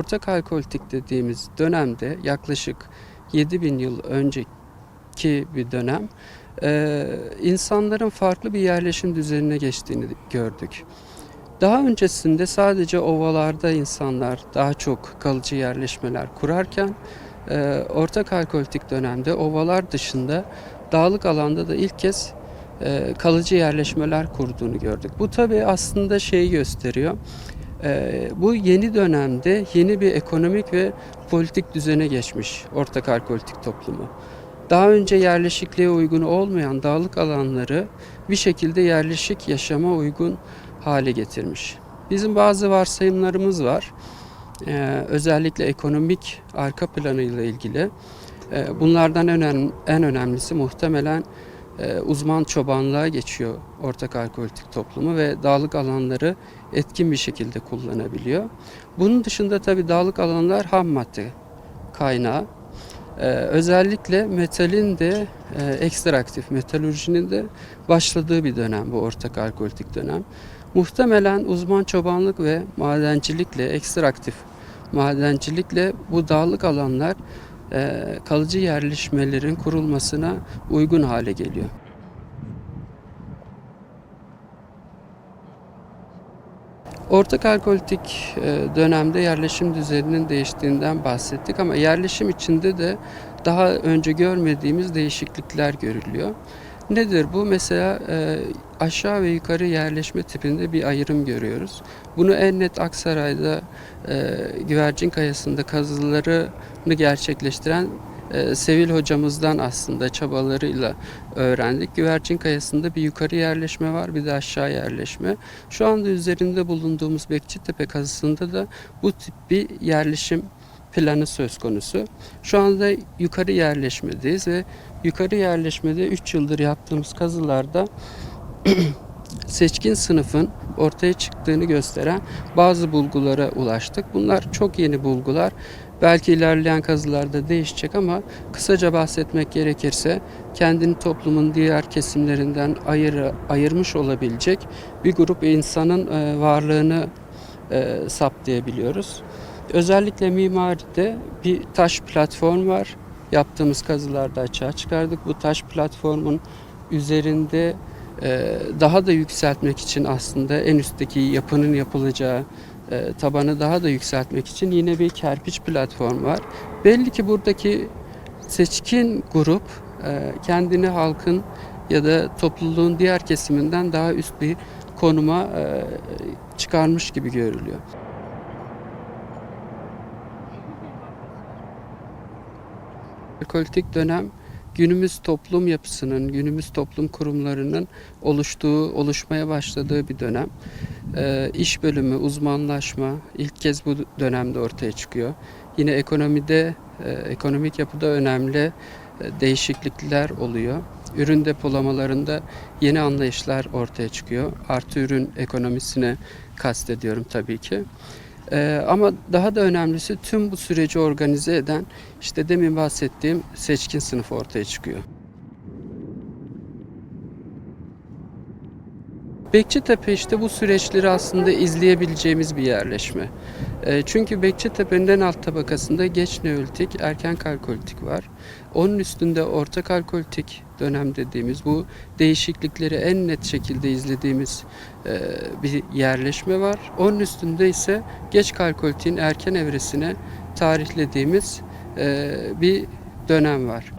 Orta kalkolitik dediğimiz dönemde yaklaşık 7000 yıl önceki bir dönem e, insanların farklı bir yerleşim düzenine geçtiğini gördük. Daha öncesinde sadece ovalarda insanlar daha çok kalıcı yerleşmeler kurarken e, Orta kalkolitik dönemde ovalar dışında dağlık alanda da ilk kez e, kalıcı yerleşmeler kurduğunu gördük. Bu tabi aslında şeyi gösteriyor. E, bu yeni dönemde yeni bir ekonomik ve politik düzene geçmiş Orta kalkolitik toplumu. Daha önce yerleşikliğe uygun olmayan dağlık alanları bir şekilde yerleşik yaşama uygun hale getirmiş. Bizim bazı varsayımlarımız var. Ee, özellikle ekonomik arka planıyla ilgili. Ee, bunlardan önem, en önemlisi muhtemelen uzman çobanlığa geçiyor ortak alkolitik toplumu ve dağlık alanları etkin bir şekilde kullanabiliyor. Bunun dışında tabii dağlık alanlar ham madde kaynağı. Ee, özellikle metalin de e, ekstraktif metalurjinin de başladığı bir dönem bu ortak alkolitik dönem. Muhtemelen uzman çobanlık ve madencilikle, ekstraktif madencilikle bu dağlık alanlar e, kalıcı yerleşmelerin kurulmasına uygun hale geliyor. Ortak alkolitik e, dönemde yerleşim düzeninin değiştiğinden bahsettik ama yerleşim içinde de daha önce görmediğimiz değişiklikler görülüyor. Nedir bu? Mesela e, aşağı ve yukarı yerleşme tipinde bir ayrım görüyoruz. Bunu en net Aksaray'da e, Güvercin Kayası'nda kazılarını gerçekleştiren e, Sevil hocamızdan aslında çabalarıyla öğrendik. Güvercin Kayası'nda bir yukarı yerleşme var, bir de aşağı yerleşme. Şu anda üzerinde bulunduğumuz Bekçitepe kazısında da bu tip bir yerleşim planı söz konusu. Şu anda yukarı yerleşmedeyiz ve yukarı yerleşmede 3 yıldır yaptığımız kazılarda seçkin sınıfın ortaya çıktığını gösteren bazı bulgulara ulaştık. Bunlar çok yeni bulgular. Belki ilerleyen kazılarda değişecek ama kısaca bahsetmek gerekirse kendini toplumun diğer kesimlerinden ayır, ayırmış olabilecek bir grup insanın e, varlığını e, saptayabiliyoruz. Özellikle mimaride bir taş platform var. Yaptığımız kazılarda açığa çıkardık. Bu taş platformun üzerinde e, daha da yükseltmek için aslında en üstteki yapının yapılacağı e, tabanı daha da yükseltmek için yine bir kerpiç platform var. Belli ki buradaki seçkin grup e, kendini halkın ya da topluluğun diğer kesiminden daha üst bir konuma çıkarmış gibi görülüyor. Politik dönem günümüz toplum yapısının, günümüz toplum kurumlarının oluştuğu, oluşmaya başladığı bir dönem. Ee, iş bölümü, uzmanlaşma ilk kez bu dönemde ortaya çıkıyor. Yine ekonomide, e, ekonomik yapıda önemli e, değişiklikler oluyor. Ürün depolamalarında yeni anlayışlar ortaya çıkıyor. Artı ürün ekonomisine kastediyorum tabii ki. Ee, ama daha da önemlisi tüm bu süreci organize eden işte demin bahsettiğim seçkin sınıf ortaya çıkıyor. Bekçitepe işte bu süreçleri aslında izleyebileceğimiz bir yerleşme. E, çünkü Bekçitepe'nin en alt tabakasında geç neolitik, erken kalkolitik var. Onun üstünde orta kalkolitik dönem dediğimiz bu değişiklikleri en net şekilde izlediğimiz e, bir yerleşme var. Onun üstünde ise geç kalkolitin erken evresine tarihlediğimiz e, bir dönem var.